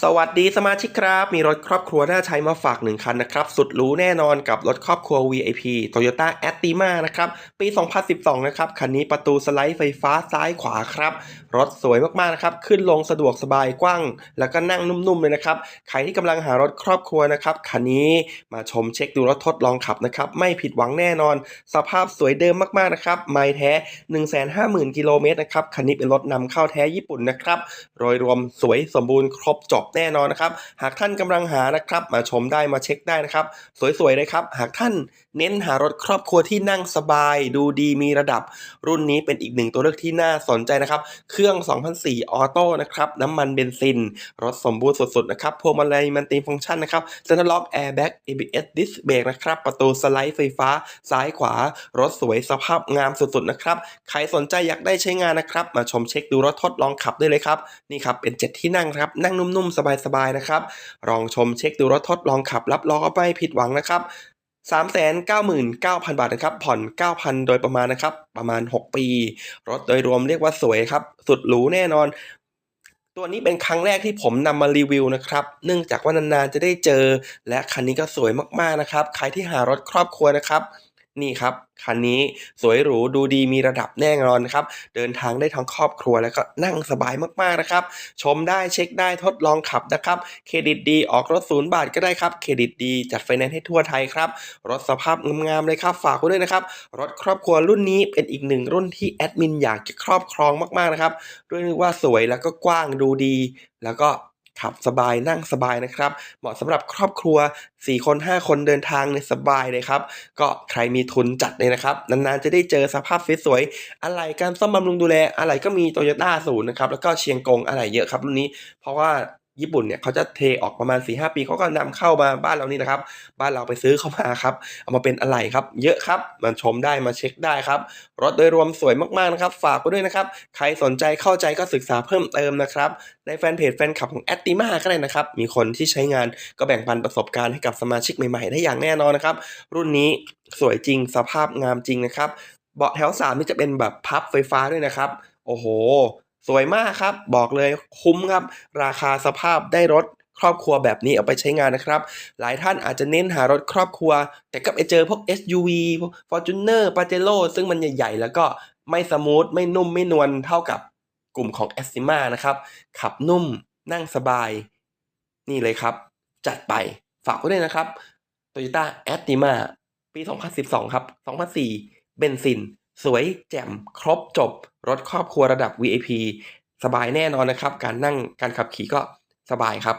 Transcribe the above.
สวัสดีสมาชิกครับ มีรถครอบครัวน่าใช้มาฝากหนึ่งคันนะครับ สุดรู้แน่นอนกับรถครอบครัว VIP Toyota a t i m a นะครับ ปี 2012 นะครับ คันนี้ประตูสไลด์ไฟฟ้าซ้ายขวาครับ รถสวยมากๆนะครับ ขึ้นลงสะดวกสบายกว้าง แล้วก็นั่งนุ่มๆเลยนะครับ ใครที่กำลังหารถครอบครัวนะครับ คันนี้มาชมเช็คดูรถทดลองขับนะครับ ไม่ผิดหวังแน่นอน สภาพสวยเดิมมากๆนะครับ ไม่แท้ 150,000 กิโลเมตรนะครับ คันนี้เป็นรถนำเข้าแท้ญี่ปุ่นนะครับ โดยรวมสวยสมบูรณ์ครบจบแน่นอนนะครับ หากท่านกำลังหานะครับ มาชมได้มาเช็คได้นะครับ สวยๆเลยครับ หากท่านเน้นหารถครอบครัวที่นั่งสบาย ดูดีมีระดับ รุ่นนี้เป็นอีกหนึ่งตัวเลือกที่น่าสนใจนะครับ เครื่อง 2004 ออโต้นะครับ น้ำมันเบนซิน รถสมบูรณ์สุดๆนะครับพวงมาลัยมันติฟังก์ชันนะครับเซ็นทรัลล็อกแอร์แบ็ก ABS ดิสเบรกนะครับ ประตูสไลด์ไฟฟ้า ซ้ายขวา รถสวยสภาพงามสุดๆนะครับ ใครสนใจอยากได้ใช้งานนะครับ มาชมเช็คดูรถทดลองขับได้เลยครับ นี่ครับ เป็น 7 ที่นั่งครับ นั่งนุ่มๆสบายๆนะครับลองชมเช็คดูรถทดลองขับรับรองว่าไม่ผิดหวังนะครับ399,000 บาทนะครับผ่อน 9,000 โดยประมาณนะครับประมาณ 6 ปี รถโดยรวมเรียกว่าสวยครับ สุดหรูแน่นอน ตัวนี้เป็นครั้งแรกที่ผมนำมารีวิวนะครับ เนื่องจากว่านานๆจะได้เจอ และคันนี้ก็สวยมากๆนะครับ ใครที่หารถครอบครัวนะครับ นี่ครับคันนี้สวยหรูดูดีมีระดับแน่นอนครับ เดินทางได้ทั้งครอบครัวแล้วก็นั่งสบายมากๆนะครับ ชมได้เช็คได้ทดลองขับนะครับ เครดิตดีออกรถศูนย์บาทก็ได้ครับ เครดิตดีจัดไฟแนนซ์ให้ทั่วไทยครับ รถสภาพงามๆเลยครับฝากไว้ด้วยนะครับ รถครอบครัวรุ่นนี้เป็นอีกหนึ่งรุ่นที่แอดมินอยากจะครอบครองมากๆนะครับด้วยว่าสวยแล้วก็กว้างดูดี แล้วก็ ขับสบายนั่งสบายนะครับ เหมาะสำหรับครอบครัว 4 คน 5 คนเดินทางในสบายเลยครับ ก็ใครมีทุนจัดเลยนะครับ นานๆจะได้เจอสภาพสวยๆอะไรการซ่อมบำรุงดูแลอะไรก็มีโตโยต้าศูนย์นะครับ แล้วก็เชียงกงอะไรเยอะครับรุ่นนี้ เพราะว่า ญี่ปุ่นเนี่ยเขาจะเทออกประมาณ4-5ปีเขาก็นำเข้ามาบ้านเรานี่นะครับ บ้านเราไปซื้อเข้ามาครับเอามาเป็นอะไรครับ เยอะครับมาชมได้มาเช็คได้ครับรถโดยรวมสวยมากๆนะครับ ฝากไว้ด้วยนะครับ ใครสนใจเข้าใจก็ศึกษาเพิ่มเติมนะครับ ในแฟนเพจแฟนคลับของแอตติมาก็ได้นะครับ มีคนที่ใช้งานก็แบ่งปันประสบการณ์ให้กับสมาชิกใหม่ๆ ได้อย่างแน่นอนนะครับ รุ่นนี้สวยจริงสภาพงามจริงนะครับเบาะแถว3นี่จะเป็นแบบพับไฟฟ้าด้วยนะครับ โอ้โห สวยมากครับ บอกเลยคุ้มครับ ราคาสภาพได้รถครอบครัวแบบนี้เอาไปใช้งานนะครับ หลายท่านอาจจะเน้นหารถครอบครัว แต่ก็ไปเจอพวก SUV Fortuner Pajero ซึ่งมันใหญ่ ๆ แล้วก็ไม่สมูท ไม่นุ่มไม่นวลเท่ากับกลุ่มของ a s t i m a นะครับ ขับนุ่มนั่งสบาย นี่เลยครับ จัดไปฝากไว้ด้วยนะครับ Toyota a t t i m a ปี 2012 ครับ 2004 เบนซิน สวยแจ่มครบจบ รถครอบครัวระดับ VIP สบายแน่นอนนะครับ การนั่งการขับขี่ก็สบายครับ